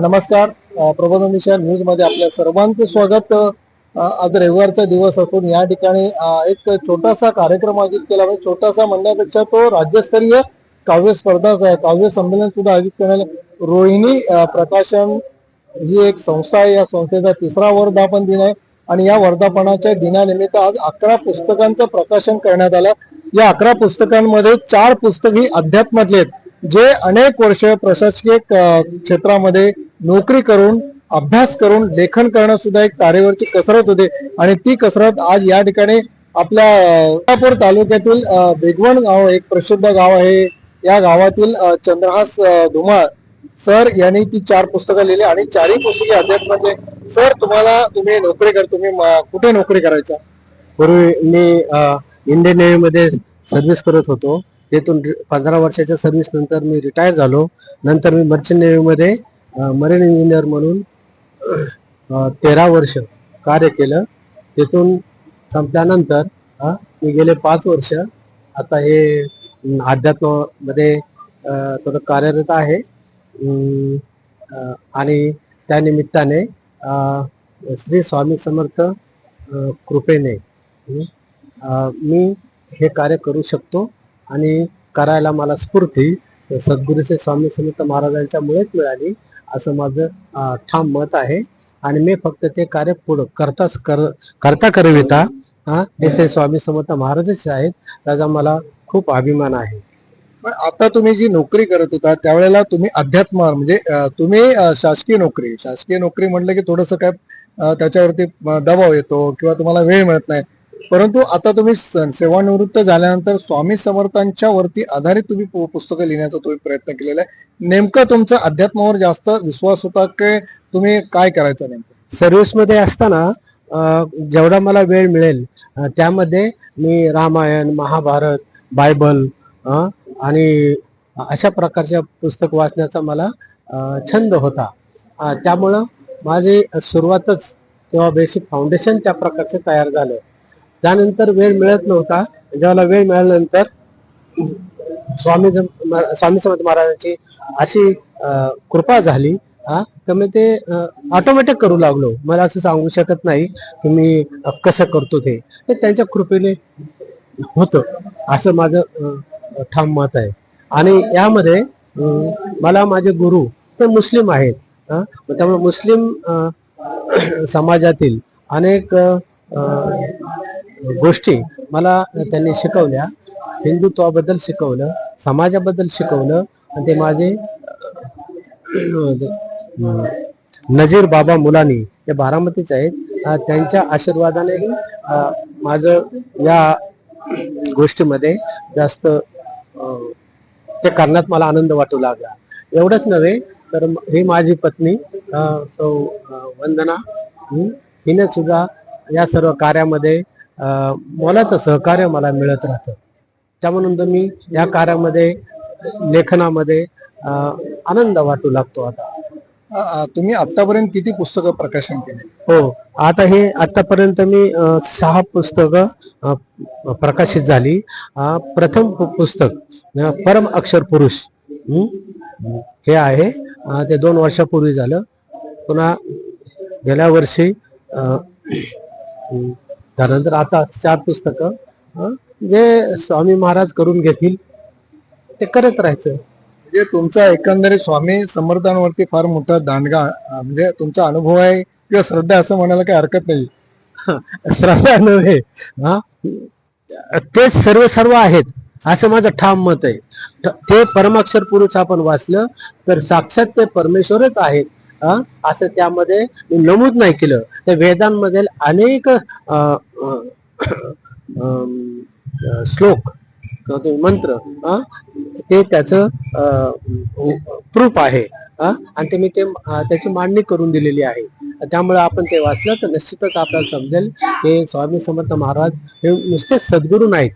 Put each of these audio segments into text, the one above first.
नमस्कार. प्रबोधन दिशा न्यूजमध्ये आपल्या सर्वांचं स्वागत. आज रविवारचा दिवस असून या ठिकाणी एक छोटासा कार्यक्रम आयोजित केला म्हणजे छोटासा म्हणण्यापेक्षा तो राज्यस्तरीय काव्य स्पर्धा काव्य संमेलन सुद्धा आयोजित करण्यात रोहिणी प्रकाशन ही एक संस्था आहे. या संस्थेचा तिसरा वर्धापन दिन आहे. आणि या वर्धापनाच्या दिनानिमित्त आज अकरा पुस्तकांचं प्रकाशन करण्यात आलं. या अकरा पुस्तकांमध्ये चार पुस्तक ही अध्यात्मातली आहेत. जे अनेक वर्ष प्रशासकीय क्षेत्रामध्ये नोकरी करून अभ्यास करून लेखन करणं सुद्धा एक तारेवरची कसरत होते. आणि ती कसरत आज या ठिकाणी आपल्या कोल्हापूर तालुक्यातील बेगवण गाव एक प्रसिद्ध गाव आहे. या गावातील चंद्रहास धुमाळ सर यांनी ती चार पुस्तकं लिहिली आणि चारही पुस्तके अध्यात्माचे म्हणजे, सर तुम्हाला तुम्ही नोकरी कर तुम्ही कुठे नोकरी करायचा? पूर्वी मी इंडियन नेव्ही मध्ये सर्व्हिस करत होतो. तेथून पंधरा वर्षाच्या सर्व्हिस नंतर मी रिटायर झालो. नंतर मी मर्चंट नेव्हीमध्ये मरीन इंजिनियर म्हणून तेरा वर्ष कार्य केलं. तेथून संपल्यानंतर मी गेले पाच वर्ष. आता हे अध्यात्मामध्ये थोडं कार्यरत आहे. आणि त्यानिमित्ताने श्री स्वामी समर्थ कृपेने मी हे कार्य करू शकतो. आणि करायला मला स्फूर्ती. सद्गुरूचे स्वामी समर्थ महाराजांच्या मुळेच मिळाली असं माझं ठाम मत आहे. आणि मी फक्त ते कार्य पुढं करताच कर करता करविता हा हे स्वामी समर्थ महाराजच आहेत. त्याचा मला खूप अभिमान आहे. पण आता तुम्ही जी नोकरी करत होता त्यावेळेला तुम्ही अध्यात्म म्हणजे तुम्ही शासकीय नोकरी शासकीय नोकरी म्हटलं की थोडस काय त्याच्यावरती दबाव येतो किंवा तुम्हाला वेळ मिळत नाही. परंतु आता तुम्ही स- सेवानिवृत्त झाल्यानंतर स्वामी समर्थांच्या वरती आधारित तुम्ही पु- पुस्तकं लिहिण्याचा तुम्ही प्रयत्न केलेला आहे. नेमकं तुमचा अध्यात्मावर जास्त विश्वास होता की तुम्ही काय करायचं नेमकं? सर्व्हिसमध्ये असताना जेवढा मला वेळ मिळेल त्यामध्ये मी रामायण महाभारत बायबल आणि अशा प्रकारच्या पुस्तक वाचण्याचा मला छंद होता. त्यामुळं माझी सुरुवातच किंवा बेसिक फाउंडेशन त्या प्रकारचे तयार झालं. त्यानंतर वेळ मिळत नव्हता. ज्यावेळेला वेळ मिळाल्यानंतर स्वामी स्वामी समर्थ महाराजांची अशी कृपा झाली. हा तर मी ते ऑटोमॅटिक करू लागलो. मला असं सांगू शकत नाही की मी कसं करतो ते. त्यांच्या कृपेने होतं. असं माझं ठाम मत आहे. आणि यामध्ये मला माझे गुरु ते मुस्लिम आहेत. त्यामुळे मुस्लिम समाजातील अनेक गोष्टी मला त्यांनी शिकवल्या. हिंदुत्वाबद्दल शिकवलं समाजाबद्दल शिकवलं आणि ते माझे नजीर बाबा मुलानी हे बारामतीच आहेत. त्यांच्या आशीर्वादानेही माझं या गोष्टीमध्ये जास्त ते करण्यात मला आनंद वाटू लागला. एवढंच नव्हे तर ही माझी पत्नी सौ वंदना हिनं हिने सुद्धा या सर्व कार्यामध्ये मोलाचं सहकार्य मला मिळत राहतं. त्यामुळे मी या कार्यामध्ये लेखनामध्ये आनंद वाटू लागतो आता. तुम्ही आतापर्यंत किती पुस्तकं प्रकाशन केले? हो आता हे आतापर्यंत मी सहा पुस्तकं प्रकाशित झाली. प्रथम पुस्तक परम अक्षर पुरुष हं? हे आहे. ते दोन वर्षापूर्वी झालं. पुन्हा गेल्या वर्षी त्यानंतर आता चार पुस्तकं जे स्वामी महाराज करून घेतील ते करत राहायचं. म्हणजे तुमचा एकंदरीत स्वामी समर्थांवरती फार मोठा दांडगा म्हणजे तुमचा अनुभव आहे किंवा श्रद्धा असं म्हणायला काही हरकत नाही. श्रद्धा नव्हे हा? ते सर्व सर्व आहेत असं माझं ठाम मत आहे. ते परमाक्षर पुरुष आपण वाचलं तर साक्षात ते परमेश्वरच आहेत? असं त्यामध्ये नमूद नाही केलं. तर वेदांमधील अनेक श्लोक ते मंत्र ते त्याच प्रूफ आहे आणि ते मी ते त्याची मांडणी करून दिलेली आहे. त्यामुळे आपण ते वाचलं तर निश्चितच आपल्याला समजेल की स्वामी समर्थ महाराज हे नुसते सद्गुरू नाहीत.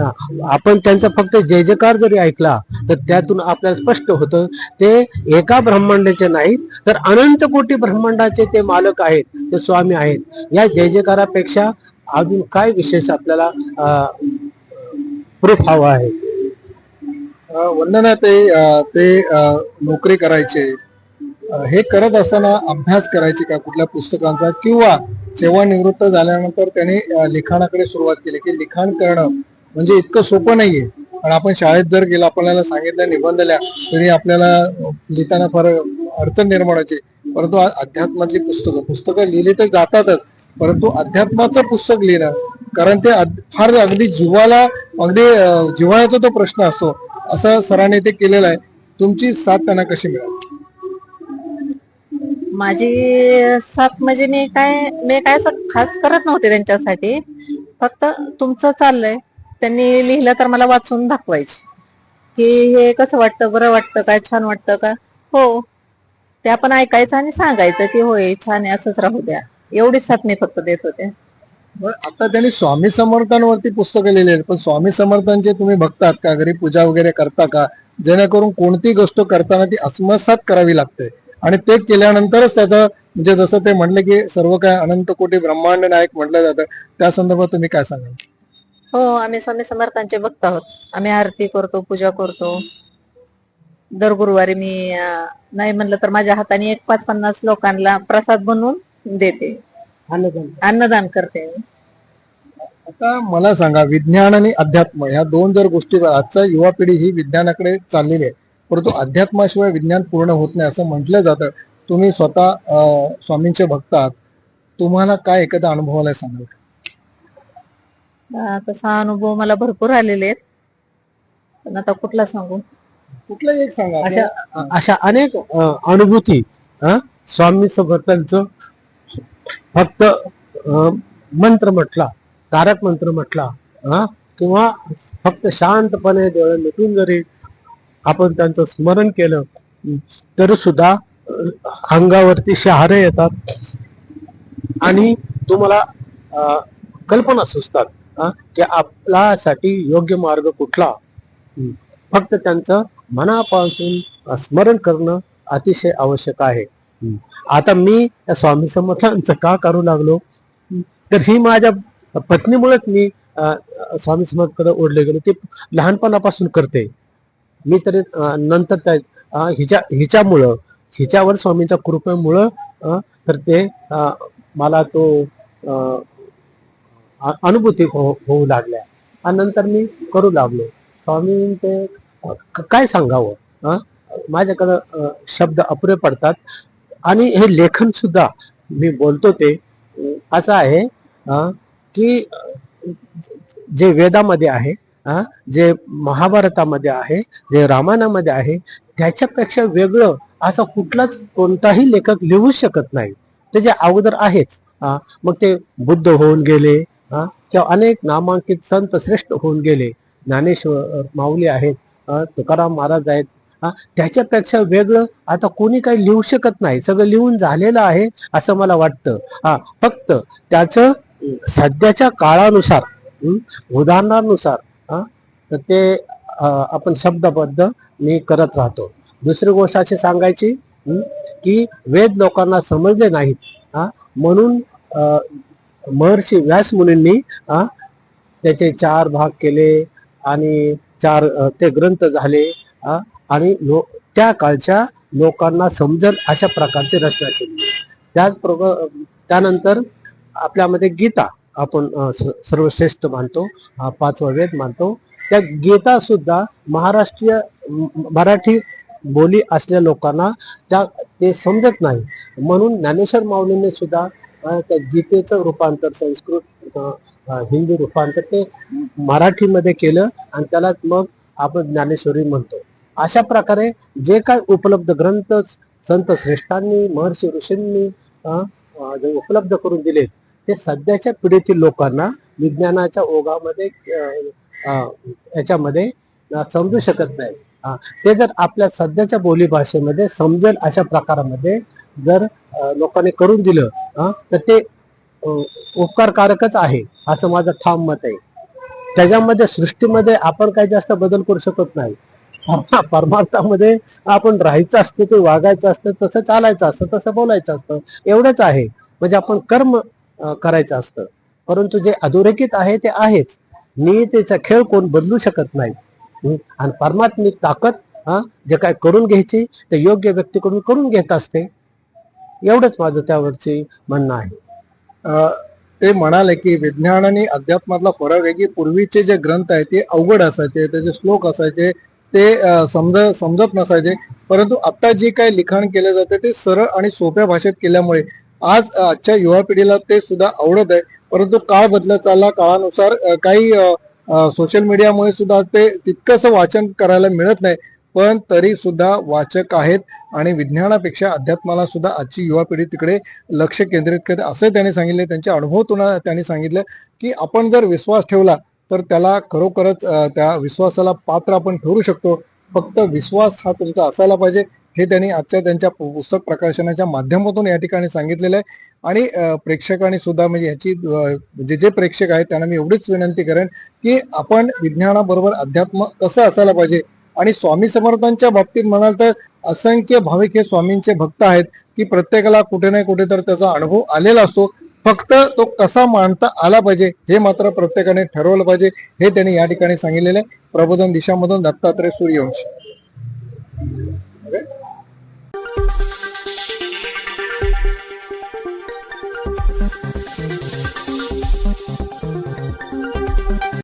आपण त्यांचा फक्त जय जयकार जरी ऐकला तर त्यातून आपल्याला स्पष्ट होतं ते एका ब्रह्मांडाचे नाहीत तर अनंत कोटी ब्रह्मांडाचे ते मालक आहेत ते स्वामी आहेत. या जय जयकारापेक्षा अजून काय विशेष आपल्याला प्रूफ हवा आहे? वंदना ते ते नोकरी करायचे हे करत असताना अभ्यास करायचे का कुठल्या पुस्तकांचा? किंवा सेवानिवृत्त झाल्यानंतर त्याने लिखाणाकडे सुरुवात केली की लिखाण करणं म्हणजे इतकं सोपं नाहीये. पण आपण शाळेत जर गेलो आपल्याला सांगितलं निबंध लिहा तरी आपल्याला लिहिताना फार अडचण निर्माण व्हायची. परंतु अध्यात्मातली पुस्तकं पुस्तकं लिहिली तर जातातच. परंतु अध्यात्माचं पुस्तक लिहिणं कारण ते फार अगदी जीवाला अगदी जिव्हाळ्याचा तो प्रश्न असतो. असं सरांनी ते केलेलं आहे. तुमची साथ त्यांना कशी मिळाली? माझी साथ म्हणजे मी काय मी काय असं खास करत नव्हते त्यांच्यासाठी. फक्त तुमचं चाललंय. त्यांनी लिहिलं तर मला वाचून दाखवायचे. की हे कसं वाटतं बरं वाटतं काय छान वाटतं का? हो. ते आपण ऐकायचं आणि सांगायचं की होय छान आहे असंच राहू द्या. एवढीच साथ मी फक्त देत होते. आता त्यांनी स्वामी समर्थांवरती पुस्तकं लिहिली आहेत. पण स्वामी समर्थांचे तुम्ही बघतात का? घरी पूजा वगैरे करता का? जेणेकरून कोणती गोष्ट करताना ती आत्मसात करावी लागते. आणि ते केल्यानंतरच त्याचं म्हणजे जसं ते म्हणलं की सर्व काय अनंत कोटी ब्रह्मांड नायक म्हटलं जातं त्या संदर्भात तुम्ही काय सांगाल? हो आम्ही स्वामी समर्थांचे भक्त आहोत. आम्ही आरती करतो पूजा करतो. दर गुरुवारी मी नाही म्हणलं तर माझ्या हाताने एक पाच पन्नास लोकांना प्रसाद बनवून देते. अन्नदान. करते मी. आता मला सांगा विज्ञान आणि अध्यात्म ह्या दोन जर गोष्टी आजचा युवा पिढी ही विज्ञानाकडे चाललेली आहे. परंतु अध्यात्माशिवाय विज्ञान पूर्ण होत नाही असं म्हटलं जातं. तुम्ही स्वतः स्वामींचे भक्त आहात. तुम्हाला काय एखादा अनुभव आलाय सांगाल तसा अनुभव मला भरपूर आलेले आहेत. पण आता कुठला सांगू? कुठलाही एक सांगा? अशा अशा अनेक अ, अनुभूती अ, स्वामी समर्थांचं. फक्त अ, मंत्र म्हटला तारक मंत्र म्हटला अ, किंवा फक्त शांतपणे डोळे मिटून जरी आपण त्यांचं स्मरण केलं तरी सुद्धा अ, अंगावरती शहारे येतात. आणि तुम्हाला अ, कल्पना सुचतात. की आपल्यासाठी योग्य मार्ग कुठला? फक्त त्यांचं मनापासून स्मरण करणं अतिशय आवश्यक आहे. आता मी या स्वामी समर्थांचं का करू लागलो? तर ही माझ्या पत्नीमुळेच मी स्वामी समर्थकडे ओढले गेलो. ते लहानपणापासून करते. मी तरी नंतर त्या हिच्या हिच्यामुळं हिच्यावर स्वामींच्या कृपेमुळं तर ते मला तो अनुभूती हो- होऊ लागल्या. आणि नंतर मी करू लागलो. स्वामींचे काय सांगावं? माझ्याकडं शब्द अपुरे पडतात. आणि हे लेखन सुद्धा मी बोलतो ते. असं आहे की जे वेदामध्ये आहे जे महाभारतामध्ये आहे जे रामायणामध्ये आहे त्याच्यापेक्षा वेगळं असं कुठलाच कोणताही लेखक लिहू शकत नाही. त्याच्या अगोदर आहेच मग ते बुद्ध होऊन गेले किंवा अनेक नामांकित संत श्रेष्ठ होऊन गेले. ज्ञानेश्वर माऊली आहेत तुकाराम महाराज आहेत. त्याच्यापेक्षा वेगळं आता कोणी काही लिहू शकत नाही. सगळं लिहून झालेलं आहे असं मला वाटतं. हा? फक्त त्याचं सध्याच्या काळानुसार उदाहरणानुसार तर ते आपण शब्दबद्ध मी करत राहतो. दुसरी गोष्ट अशी सांगायची की वेद लोकांना समजले नाहीत. हा? म्हणून महर्षी व्यास मुनींनी त्याचे चार भाग केले आणि चार ते ग्रंथ झाले आणि लो त्या काळच्या लोकांना समजल अशा प्रकारची रचना केली. त्याचबरोबर त्यानंतर आपल्यामध्ये गीता आपण स- सर्वश्रेष्ठ मानतो पाचवा वेद मानतो. त्या गीता सुद्धा महाराष्ट्रीय मराठी बोली असल्या लोकांना त्या ते समजत नाही. म्हणून ज्ञानेश्वर माऊलींनी सुद्धा त्या गीतेचं रूपांतर संस्कृत हिंदी रूपांतर ते मराठीमध्ये केलं आणि त्याला मग आपण ज्ञानेश्वरी म्हणतो. अशा प्रकारे जे काय उपलब्ध ग्रंथ संत श्रेष्ठांनी महर्षी ऋषींनी उपलब्ध करून दिले ते सध्याच्या पिढीतील लोकांना विज्ञानाच्या ओघामध्ये याच्यामध्ये समजू शकत नाही. ते जर आपल्या सध्याच्या बोलीभाषेमध्ये समजेल अशा प्रकारामध्ये जर लोकांनी करून दिलं तर ते उपकारकारकच आहे असं माझं ठाम मत आहे. त्याच्यामध्ये सृष्टीमध्ये आपण काही जास्त बदल करू शकत नाही. परमार्थामध्ये आपण राहायचं असतं ते वागायचं असतं तसं चालायचं असतं तसं बोलायचं असतं एवढंच आहे. म्हणजे आपण कर्म करायचं असतं. परंतु जे अधोरेखित आहे ते आहेच. नियतेचा खेळ कोण बदलू शकत नाही. आणि परमात्मिक ताकद हा जे काय करून घ्यायची ते योग्य व्यक्तीकडून करून घेत असते. एवढंच माझं त्यावरची म्हणणं आहे. ते म्हणाले की विज्ञान आणि अध्यात्मातला फरक आहे की पूर्वीचे जे ग्रंथ आहेत ते अवघड असायचे त्याचे श्लोक असायचे ते समज समजत नसायचे. परंतु आता जे काही लिखाण केलं जाते ते सरळ आणि सोप्या भाषेत केल्यामुळे आज आजच्या युवा पिढीला ते सुद्धा आवडत आहे. परंतु काळ बदलत चालला काळानुसार काही सोशल मीडियामुळे सुद्धा ते तितकंसं वाचन करायला मिळत नाही. पण तरी सुद्धा वाचक आहेत आणि विज्ञानापेक्षा अध्यात्माला सुद्धा आजची युवा पिढी तिकडे लक्ष केंद्रित करते. असं त्यांनी सांगितले त्यांच्या अनुभवातून त्यांनी सांगितलं की आपण जर विश्वास ठेवला तर त्याला खरोखरच त्या विश्वासाला पात्र आपण ठरू शकतो. फक्त विश्वास हा तुमचा असायला पाहिजे हे त्यांनी आजच्या त्यांच्या पुस्तक प्रकाशनाच्या माध्यमातून या ठिकाणी सांगितलेलं आहे. आणि प्रेक्षकांनी सुद्धा म्हणजे याची जे जे प्रेक्षक आहेत त्यांना मी एवढीच विनंती करेन की आपण विज्ञानाबरोबर अध्यात्म कसं असायला पाहिजे आणि स्वामी समर्थांच्या बाबतीत म्हणाल तर असंख्य भाविक हे स्वामींचे भक्त आहेत की प्रत्येकाला कुठे ना कुठे तर त्याचा अनुभव आलेला असतो. फक्त तो कसा मांडता आला पाहिजे हे मात्र प्रत्येकाने ठरवलं पाहिजे. हे त्यांनी या ठिकाणी सांगितलेलं आहे. प्रबोधन दिशामधून दत्तात्रय सूर्यवंशी.